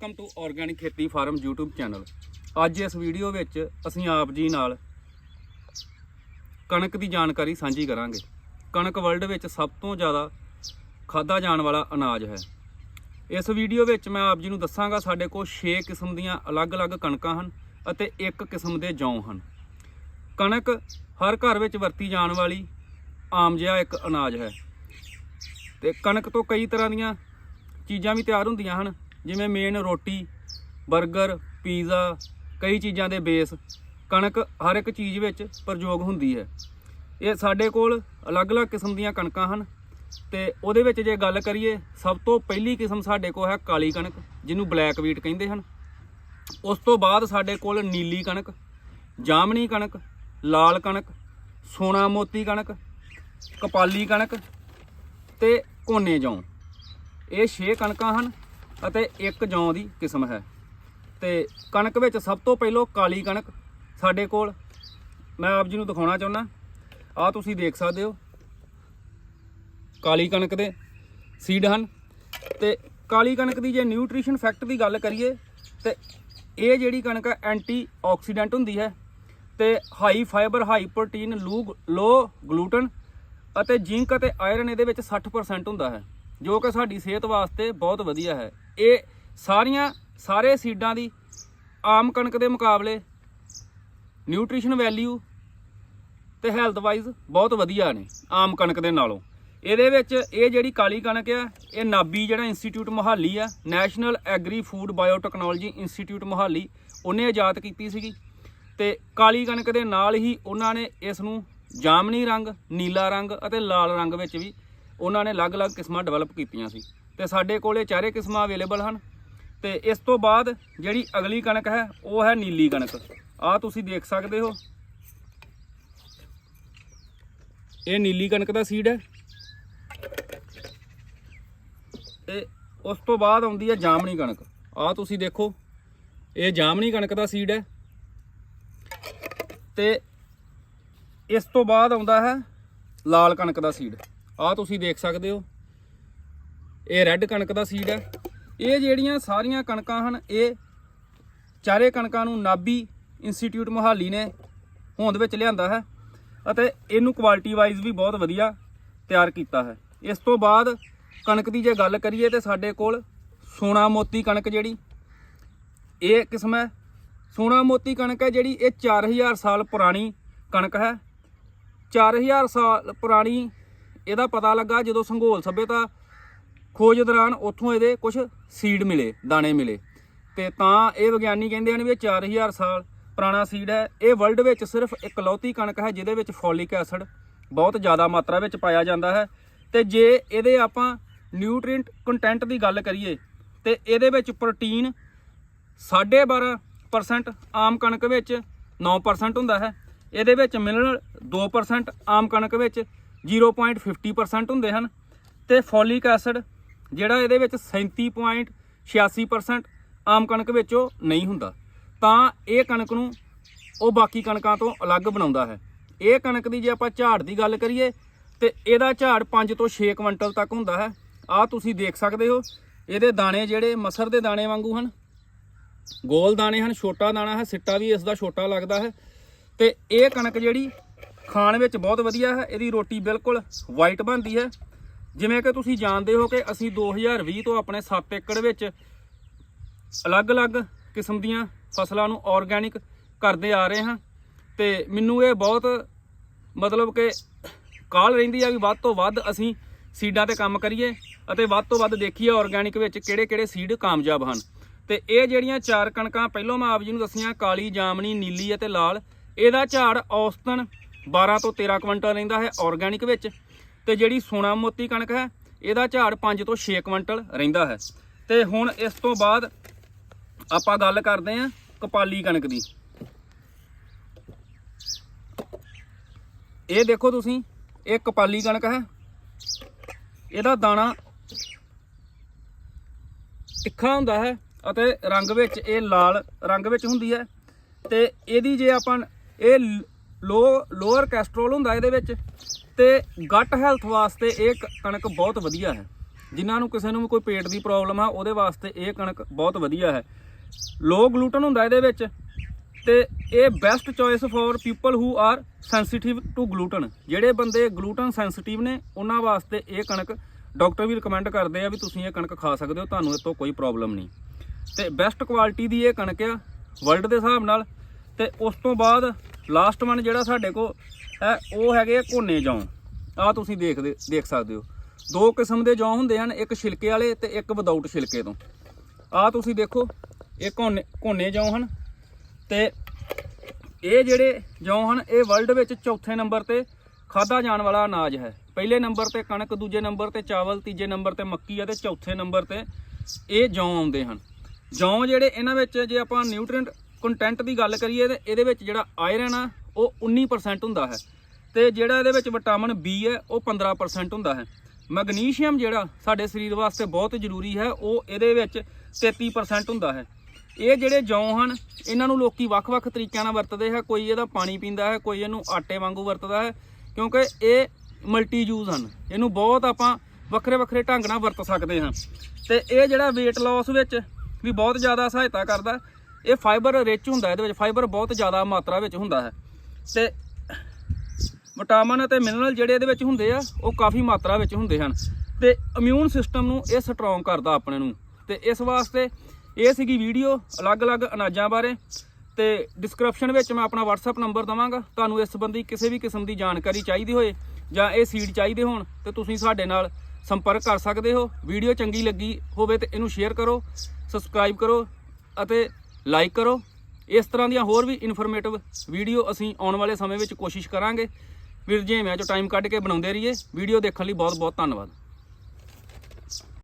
Welcome to organic Kheti farm YouTube channel. ਅੱਜ ਇਸ video ਵਿੱਚ ਅਸੀਂ ਆਪ ਜੀ ਨਾਲ ਕਣਕ ਦੀ ਜਾਣਕਾਰੀ ਸਾਂਝੀ ਕਰਾਂਗੇ। ਕਣਕ ਵਰਲਡ ਵਿੱਚ ਸਭ ਤੋਂ ਜ਼ਿਆਦਾ ਖਾਦਾ ਜਾਣ ਵਾਲਾ ਅਨਾਜ ਹੈ। ਇਸ ਵੀਡੀਓ ਵਿੱਚ ਮੈਂ ਆਪ ਜੀ ਨੂੰ ਦੱਸਾਂਗਾ ਸਾਡੇ ਕੋਲ 6 ਕਿਸਮ ਦੀਆਂ ਅਲੱਗ-ਅਲੱਗ ਕਣਕਾਂ ਹਨ ਅਤੇ ਇੱਕ ਕਿਸਮ ਦੇ ਜੌਂ ਹਨ। ਕਣਕ ਹਰ ਘਰ ਵਿੱਚ ਵਰਤੀ ਜਾਣ ਵਾਲੀ ਆਮ ਜਿਹਾ ਇੱਕ ਅਨਾਜ ਹੈ। ਤੇ ਕਣਕ ਤੋਂ ਕਈ ਤਰ੍ਹਾਂ ਦੀਆਂ ਚੀਜ਼ਾਂ ਵੀ ਤਿਆਰ ਹੁੰਦੀਆਂ ਹਨ। ਜਿਵੇਂ ਮੇਨ ਰੋਟੀ 버ਗਰ ਪੀਜ਼ਾ ਕਈ ਚੀਜ਼ਾਂ ਦੇ ਬੇਸ ਕਣਕ ਹਰ ਇੱਕ ਚੀਜ਼ ਵਿੱਚ ਪ੍ਰਯੋਗ ਹੁੰਦੀ ਹੈ। ਇਹ ਸਾਡੇ ਕੋਲ ਅਲੱਗ-ਅਲੱਗ ਕਿਸਮ ਦੀਆਂ ਕਣਕਾਂ ਹਨ ਤੇ ਉਹਦੇ ਵਿੱਚ ਜੇ ਗੱਲ ਕਰੀਏ, ਸਭ ਤੋਂ ਪਹਿਲੀ ਕਿਸਮ ਸਾਡੇ ਕੋਲ ਹੈ ਕਾਲੀ ਕਣਕ, ਜਿਹਨੂੰ ਬਲੈਕ ਵੀਟ ਕਹਿੰਦੇ ਹਨ। ਉਸ ਤੋਂ ਬਾਅਦ ਸਾਡੇ ਕੋਲ ਨੀਲੀ ਕਣਕ ਜਾਮਣੀ ਕਣਕ, ਲਾਲ ਕਣਕ, ਸੋਨਾ ਮੋਤੀ ਕਣਕ, ਕਪਾਲੀ ਕਣਕ ਤੇ ਕੋਨੇ ਜੌਂ। ਇਹ 6 ਕਣਕਾਂ ਹਨ ਅਤੇ ਇੱਕ ਜੌਂ ਦੀ ਕਿਸਮ ਹੈ। ਤੇ ਕਣਕ ਵਿੱਚ ਸਭ ਤੋਂ ਪਹਿਲਾਂ ਕਾਲੀ ਕਣਕ ਸਾਡੇ ਕੋਲ। ਮੈਂ ਆਪ ਜੀ ਨੂੰ ਦਿਖਾਉਣਾ ਚਾਹੁੰਦਾ ਆਹ ਤੁਸੀਂ ਦੇਖ ਸਕਦੇ ਹੋ। ਕਾਲੀ ਕਣਕ ਦੇ ਸੀਡ ਹਨ। ਤੇ ਕਾਲੀ ਕਣਕ ਦੀ ਜੇ ਨਿਊਟ੍ਰੀਸ਼ਨ ਫੈਕਟ ਦੀ ਗੱਲ ਕਰੀਏ, ਤੇ ਇਹ ਜਿਹੜੀ ਕਣਕ ਹੈ ਐਂਟੀ ਆਕਸੀਡੈਂਟ ਹੁੰਦੀ ਹੈ। ਤੇ ਹਾਈ ਫਾਈਬਰ ਹਾਈ ਪ੍ਰੋਟੀਨ ਲੂ ਲੋ ਗਲੂਟਨ ਅਤੇ ਜ਼ਿੰਕ ਅਤੇ ਆਇਰਨ ਇਹਦੇ ਵਿੱਚ 60% ਹੁੰਦਾ ਹੈ। ਜੋ ਕਿ ਸਾਡੀ ਸਿਹਤ ਵਾਸਤੇ ਬਹੁਤ ਵਧੀਆ ਹੈ। ਇਹ ਸਾਰੀਆਂ, ਸਾਰੇ ਸੀਡਾਂ ਦੀ ਆਮ ਕਣਕ ਦੇ ਮੁਕਾਬਲੇ ਨਿਊਟ੍ਰੀਸ਼ਨ ਵੈਲਿਊ ਤੇ ਹੈਲਥ ਵਾਈਜ਼ ਬਹੁਤ ਵਧੀਆ ਨੇ ਆਮ ਕਣਕ ਦੇ ਨਾਲੋਂ। ਇਹਦੇ ਵਿੱਚ ਇਹ ਜਿਹੜੀ ਕਾਲੀ ਕਣਕ ਆ, ਇਹ ਨਾਬੀ ਜਿਹੜਾ ਇੰਸਟੀਚਿਊਟ ਮੁਹਾਲੀ ਆ, national agri food biotechnology institute Mohali, ਉਹਨੇ ਆਜ਼ਾਦ ਕੀਤੀ ਸੀਗੀ। ਤੇ ਕਾਲੀ ਕਣਕ ਦੇ ਨਾਲ ਹੀ ਉਹਨਾਂ ਨੇ ਇਸ ਨੂੰ ਜਾਮਨੀ ਰੰਗ, ਨੀਲਾ ਰੰਗ ਅਤੇ ਲਾਲ ਰੰਗ ਵਿੱਚ ਵੀ ਉਹਨਾਂ ਨੇ ਅਲੱਗ-ਅਲੱਗ ਕਿਸਮਾਂ ਡਿਵੈਲਪ ਕੀਤੀਆਂ ਸੀ। ਤੇ ਸਾਡੇ ਕੋਲੇ ਚਾਰੇ ਕਿਸਮਾਂ ਅਵੇਲੇਬਲ ਹਨ। ਤੇ ਇਸ ਤੋਂ ਬਾਅਦ ਜਿਹੜੀ ਅਗਲੀ ਕਣਕ ਹੈ, ਉਹ ਹੈ ਨੀਲੀ ਕਣਕ। ਆਹ ਤੁਸੀਂ ਦੇਖ ਸਕਦੇ ਹੋ। ਇਹ ਨੀਲੀ ਕਣਕ ਦਾ ਸੀਡ ਹੈ। ਤੇ ਉਸ ਤੋਂ ਬਾਅਦ ਆਉਂਦੀ ਹੈ ਜਾਮਣੀ ਕਣਕ। ਆਹ ਤੁਸੀਂ ਦੇਖੋ, ਇਹ ਜਾਮਣੀ ਕਣਕ ਦਾ ਸੀਡ ਹੈ। ਤੇ ਇਸ ਤੋਂ ਬਾਅਦ ਆਉਂਦਾ ਹੈ ਲਾਲ ਕਣਕ ਦਾ ਸੀਡ ਆਹ ਤੁਸੀਂ ਦੇਖ ਸਕਦੇ ਹੋ। ਇਹ ਰੈੱਡ ਕਣਕ ਦਾ ਸੀਡ ਹੈ। ਇਹ ਜਿਹੜੀਆਂ ਸਾਰੀਆਂ ਕਣਕਾਂ ਹਨ, ਇਹ ਚਾਰੇ ਕਣਕਾਂ ਨੂੰ ਨਾਬੀ ਇੰਸਟੀਚਿਊਟ ਮੁਹਾਲੀ ਨੇ ਹੋਂਦ ਵਿੱਚ ਲਿਆਂਦਾ ਹੈ ਅਤੇ ਇਹਨੂੰ ਕੁਆਲਿਟੀ ਵਾਈਜ਼ ਵੀ ਬਹੁਤ ਵਧੀਆ ਤਿਆਰ ਕੀਤਾ ਹੈ। ਇਸ ਤੋਂ ਬਾਅਦ ਕਣਕ ਦੀ ਜੇ ਗੱਲ ਕਰੀਏ ਤੇ ਸਾਡੇ ਕੋਲ ਸੋਨਾ ਮੋਤੀ ਕਣਕ ਜਿਹੜੀ, ਇਹ ਕਿਸਮ ਹੈ। ਸੋਨਾ ਮੋਤੀ ਕਣਕ ਹੈ ਜਿਹੜੀ ਇਹ 4000 ਸਾਲ ਪੁਰਾਣੀ ਕਣਕ ਹੈ। 4000 ਸਾਲ ਪੁਰਾਣੀ ਇਹਦਾ ਪਤਾ ਲੱਗਾ ਜਦੋਂ ਸੰਘੋਲ ਸਭਿਅਤਾ ਖੋਜ ਦੌਰਾਨ ਉੱਥੋਂ ਇਹਦੇ ਕੁਝ ਸੀਡ ਮਿਲੇ, ਦਾਣੇ ਮਿਲੇ। ਤੇ ਤਾਂ ਇਹ ਵਿਗਿਆਨੀ ਕਹਿੰਦੇ ਹਨ ਵੀ ਇਹ 4000 ਸਾਲ ਪੁਰਾਣਾ ਸੀਡ ਹੈ। ਇਹ ਵਰਲਡ ਵਿੱਚ ਸਿਰਫ ਇਕਲੌਤੀ ਕਣਕ ਹੈ, ਜਿਹਦੇ ਵਿੱਚ ਫੋਲਿਕ ਐਸਿਡ ਬਹੁਤ ਜ਼ਿਆਦਾ ਮਾਤਰਾ ਵਿੱਚ ਪਾਇਆ ਜਾਂਦਾ ਹੈ। ਤੇ ਜੇ ਇਹਦੇ ਆਪਾਂ ਨਿਊਟ੍ਰੀਐਂਟ ਕੰਟੈਂਟ ਦੀ ਗੱਲ ਕਰੀਏ, ਤੇ ਇਹਦੇ ਵਿੱਚ ਪ੍ਰੋਟੀਨ 12.5% ਆਮ ਕਣਕ ਵਿੱਚ 9% ਹੁੰਦਾ ਹੈ। ਇਹਦੇ ਵਿੱਚ ਮਿਨਰਲ 2% ਆਮ ਕਣਕ ਵਿੱਚ 0.50% ਹੁੰਦੇ ਹਨ ਤੇ ਫੋਲਿਕ ਐਸਿਡ ਜਿਹੜਾ ਇਹਦੇ ਵਿੱਚ 37.86% ਆਮ ਕਣਕ ਵਿੱਚ ਉਹ ਨਹੀਂ ਹੁੰਦਾ। ਤਾਂ ਇਹ ਕਣਕ ਨੂੰ ਉਹ ਬਾਕੀ ਕਣਕਾਂ ਤੋਂ ਅਲੱਗ ਬਣਾਉਂਦਾ ਹੈ। ਇਹ ਕਣਕ ਦੀ ਜੇ ਆਪਾਂ ਝਾੜ ਦੀ ਗੱਲ ਕਰੀਏ ਤੇ ਇਹਦਾ ਝਾੜ 5 ਤੋਂ 6 ਕੁਇੰਟਲ ਤੱਕ ਹੁੰਦਾ ਹੈ। ਆਹ ਤੁਸੀਂ ਦੇਖ ਸਕਦੇ ਹੋ, ਇਹਦੇ ਦਾਣੇ ਜਿਹੜੇ ਮਸਰ ਦੇ ਦਾਣੇ ਵਾਂਗੂ ਹਨ। ਗੋਲ ਦਾਣੇ ਹਨ, ਛੋਟਾ ਦਾਣਾ ਹੈ, ਸਿੱਟਾ ਵੀ ਇਸ ਦਾ ਛੋਟਾ ਲੱਗਦਾ ਹੈ। ਤੇ ਇਹ ਕਣਕ ਜਿਹੜੀ ਖਾਣ ਵਿੱਚ ਬਹੁਤ ਵਧੀਆ ਹੈ, ਇਹਦੀ ਰੋਟੀ ਬਿਲਕੁਲ ਵਾਈਟ ਬਣਦੀ ਹੈ। ਜਿਵੇਂ ਕਿ ਤੁਸੀਂ ਜਾਣਦੇ ਹੋ ਕਿ ਅਸੀਂ 2020 ਤੋਂ ਆਪਣੇ 7 ਏਕੜ ਵਿੱਚ ਅਲੱਗ-ਅਲੱਗ ਕਿਸਮ ਦੀਆਂ ਫਸਲਾਂ ਨੂੰ ਆਰਗੈਨਿਕ ਕਰਦੇ ਆ ਰਹੇ ਹਾਂ। ਤੇ ਮੈਨੂੰ ਇਹ ਬਹੁਤ ਮਤਲਬ ਕਿ ਕਾਲ ਰਹਿੰਦੀ ਆ ਵੀ ਵੱਧ ਤੋਂ ਵੱਧ ਅਸੀਂ ਸੀਡਾਂ ਤੇ ਕੰਮ ਕਰੀਏ ਅਤੇ ਵੱਧ ਤੋਂ ਵੱਧ ਦੇਖੀਏ ਆਰਗੈਨਿਕ ਵਿੱਚ ਕਿਹੜੇ-ਕਿਹੜੇ ਸੀਡ ਕਾਮਯਾਬ ਹਨ। ਤੇ ਇਹ ਜਿਹੜੀਆਂ ਚਾਰ ਕਣਕਾਂ, ਪਹਿਲਾਂ ਮੈਂ ਆਪ ਜੀ ਨੂੰ ਦੱਸੀਆਂ, ਕਾਲੀ ਜਾਮਣੀ ਨੀਲੀ ਅਤੇ ਲਾਲ, ਇਹਦਾ ਝਾੜ ਔਸਤਨ 12 ਤੋਂ 13 ਕੁਇੰਟਲ ਰਹਿੰਦਾ ਹੈ ਆਰਗੈਨਿਕ ਵਿੱਚ ਤੇ ਜਿਹੜੀ ਸੋਨਾ ਮੋਤੀ ਕਣਕ ਹੈ, ਇਹਦਾ ਝਾੜ 5 ਤੋਂ 6 ਕੁਇੰਟਲ ਰਹਿੰਦਾ ਹੈ। ਤੇ ਹੁਣ ਇਸ ਤੋਂ ਬਾਅਦ ਆਪਾਂ ਗੱਲ ਕਰਦੇ ਹਾਂ ਕਪਾਲੀ ਕਣਕ ਦੀ। ਇਹ ਦੇਖੋ ਤੁਸੀਂ, ਇਹ ਕਪਾਲੀ ਕਣਕ ਹੈ। ਇਹਦਾ ਦਾਣਾ ਤਿੱਖਾ ਹੁੰਦਾ ਹੈ ਅਤੇ ਰੰਗ ਵਿੱਚ ਇਹ ਲਾਲ ਰੰਗ ਵਿੱਚ ਹੁੰਦੀ ਹੈ। ਤੇ ਇਹਦੀ ਜੇ ਆਪਾਂ, ਇਹ ਲੋ ਲੋਅਰ ਕੈਸਟਰੋਲ ਹੁੰਦਾ ਇਹਦੇ ਵਿੱਚ ਤੇ ਗੱਟ ਹੈਲਥ ਵਾਸਤੇ ਇਹ ਕਣਕ ਬਹੁਤ ਵਧੀਆ ਹੈ। ਜਿਨ੍ਹਾਂ ਨੂੰ ਕਿਸੇ ਨੂੰ ਵੀ ਕੋਈ ਪੇਟ ਦੀ ਪ੍ਰੋਬਲਮ ਆ, ਉਹਦੇ ਵਾਸਤੇ ਇਹ ਕਣਕ ਬਹੁਤ ਵਧੀਆ ਹੈ। ਲੋ ਗਲੂਟਨ ਹੁੰਦਾ ਇਹਦੇ ਵਿੱਚ ਤੇ ਇਹ best choice for people who are sensitive to gluten ਜਿਹੜੇ ਬੰਦੇ ਗਲੂਟਨ ਸੈਂਸਿਟਿਵ ਨੇ, ਉਹਨਾਂ ਵਾਸਤੇ ਇਹ ਕਣਕ ਡਾਕਟਰ ਵੀ ਰਿਕਮੈਂਡ ਕਰਦੇ ਆ ਵੀ ਤੁਸੀਂ ਇਹ ਕਣਕ ਖਾ ਸਕਦੇ ਹੋ, ਤੁਹਾਨੂੰ ਇਹ ਤੋਂ ਕੋਈ ਪ੍ਰੋਬਲਮ ਨਹੀਂ। ਤੇ ਬੈਸਟ ਕੁਆਲਿਟੀ ਦੀ ਇਹ ਕਣਕ ਆ ਵਰਲਡ ਦੇ ਹਿਸਾਬ ਨਾਲ। ਤੇ ਉਸ ਤੋਂ ਬਾਅਦ ਲਾਸਟ ਵਨ ਜਿਹੜਾ ਸਾਡੇ ਕੋਲ ਹੈ, ਉਹ ਹੈਗੇ ਆ ਘੋਨੇ ਜੌਂ। ਆ ਤੁਸੀਂ ਦੇਖਦੇ ਦੇਖ ਸਕਦੇ ਹੋ। ਦੋ ਕਿਸਮ ਦੇ ਜੌਂ ਹੁੰਦੇ ਹਨ, ਇੱਕ ਛਿਲਕੇ ਵਾਲੇ ਤੇ ਇੱਕ ਵਿਦਆਊਟ ਛਿਲਕੇ ਤੋਂ। ਆ ਤੁਸੀਂ ਦੇਖੋ, ਇਹ ਘੋਨੇ ਘੋਨੇ ਜੌਂ ਹਨ। ਤੇ ਇਹ ਜਿਹੜੇ ਜੌਂ ਹਨ, ਇਹ ਵਰਲਡ ਵਿੱਚ ਚੌਥੇ ਨੰਬਰ ਤੇ ਖਾਦਾ ਜਾਣ ਵਾਲਾ ਅਨਾਜ ਹੈ। ਪਹਿਲੇ ਨੰਬਰ ਤੇ ਕਣਕ, ਦੂਜੇ ਨੰਬਰ ਤੇ ਚਾਵਲ, ਤੀਜੇ ਨੰਬਰ ਤੇ ਮੱਕੀ ਅਤੇ ਚੌਥੇ ਨੰਬਰ ਤੇ ਇਹ ਜੌਂ ਆਉਂਦੇ ਹਨ। ਜੌਂ ਜਿਹੜੇ ਇਹਨਾਂ ਵਿੱਚ, ਜੇ ਆਪਾਂ ਨਿਊਟ੍ਰੀਐਂਟ ਕੰਟੈਂਟ ਦੀ ਗੱਲ ਕਰੀਏ ਤੇ ਇਹਦੇ ਵਿੱਚ ਜਿਹੜਾ ਆਇਰਨ ਆ, ਉਹ 19% ਹੁੰਦਾ ਹੈ। ਤੇ ਜਿਹੜਾ ਇਹਦੇ ਵਿੱਚ ਵਿਟਾਮਿਨ ਬੀ ਹੈ, ਉਹ 15% ਹੁੰਦਾ ਹੈ। ਮੈਗਨੀਸ਼ੀਅਮ ਜਿਹੜਾ ਸਾਡੇ ਸਰੀਰ ਵਾਸਤੇ ਬਹੁਤ ਜ਼ਰੂਰੀ ਹੈ, ਉਹ ਇਹਦੇ ਵਿੱਚ 33% ਹੁੰਦਾ ਹੈ। ਇਹ ਜਿਹੜੇ ਜੌਂ ਹਨ, ਇਹਨਾਂ ਨੂੰ ਲੋਕੀ ਵੱਖ-ਵੱਖ ਤਰੀਕਿਆਂ ਨਾਲ ਵਰਤਦੇ ਹੈ। ਕੋਈ ਇਹਦਾ ਪਾਣੀ ਪੀਂਦਾ ਹੈ, ਕੋਈ ਇਹਨੂੰ ਆਟੇ ਵਾਂਗੂ ਵਰਤਦਾ ਹੈ, ਕਿਉਂਕਿ ਇਹ ਮਲਟੀ ਯੂਜ਼ ਹਨ। ਇਹਨੂੰ ਬਹੁਤ ਆਪਾਂ ਵੱਖਰੇ-ਵੱਖਰੇ ਢੰਗ ਨਾਲ ਵਰਤ ਸਕਦੇ ਹਾਂ। ਤੇ ਇਹ ਜਿਹੜਾ weight loss ਵਿੱਚ ਵੀ ਬਹੁਤ ਜ਼ਿਆਦਾ ਸਹਾਇਤਾ ਕਰਦਾ ਇਹ ਫਾਈਬਰ ਰਿਚ ਹੁੰਦਾ ਇਹਦੇ ਵਿੱਚ ਫਾਈਬਰ ਬਹੁਤ ਜ਼ਿਆਦਾ ਮਾਤਰਾ ਵਿੱਚ ਹੁੰਦਾ ਹੈ। ਤੇ ਵਿਟਾਮਿਨ ਅਤੇ ਮਿਨਰਲ ਜਿਹੜੇ ਇਹਦੇ ਵਿੱਚ ਹੁੰਦੇ ਆ, ਉਹ ਕਾਫੀ ਮਾਤਰਾ ਵਿੱਚ ਹੁੰਦੇ ਹਨ। ਤੇ ਇਮਿਊਨ ਸਿਸਟਮ ਨੂੰ ਇਹ ਸਟਰੋਂਗ ਕਰਦਾ ਆਪਣੇ ਨੂੰ। ਤੇ ਇਸ ਵਾਸਤੇ ਇਹ ਸੀਗੀ ਵੀਡੀਓ ਅਲੱਗ-ਅਲੱਗ ਅਨਾਜਾਂ ਬਾਰੇ। ਤੇ ਡਿਸਕ੍ਰਿਪਸ਼ਨ ਵਿੱਚ ਮੈਂ ਆਪਣਾ WhatsApp ਨੰਬਰ ਦਵਾਂਗਾ। ਤੁਹਾਨੂੰ ਇਸ ਸੰਬੰਧੀ ਕਿਸੇ ਵੀ ਕਿਸਮ ਦੀ ਜਾਣਕਾਰੀ ਚਾਹੀਦੀ ਹੋਏ ਜਾਂ ਇਹ ਸੀਡ ਚਾਹੀਦੇ ਹੋਣ, ਤੇ ਤੁਸੀਂ ਸਾਡੇ ਨਾਲ ਸੰਪਰਕ ਕਰ ਸਕਦੇ ਹੋ। ਵੀਡੀਓ ਚੰਗੀ ਲੱਗੀ ਹੋਵੇ ਤੇ ਇਹਨੂੰ ਸ਼ੇਅਰ ਕਰੋ ਸਬਸਕ੍ਰਾਈਬ ਕਰੋ ਅਤੇ ਲਾਈਕ ਕਰੋ। ਇਸ ਤਰ੍ਹਾਂ ਦੀਆਂ ਹੋਰ ਵੀ ਇਨਫੋਰਮੇਟਿਵ ਵੀਡੀਓ ਅਸੀਂ ਆਉਣ ਵਾਲੇ ਸਮੇਂ ਵਿੱਚ ਕੋਸ਼ਿਸ਼ ਕਰਾਂਗੇ। ਵੀਰ ਜੀ ਮੈਂ ਜੋ ਟਾਈਮ ਕੱਢ ਕੇ ਬਣਾਉਂਦੇ ਰਹੀਏ। ਵੀਡੀਓ ਦੇਖਣ ਲਈ ਬਹੁਤ ਬਹੁਤ ਧੰਨਵਾਦ।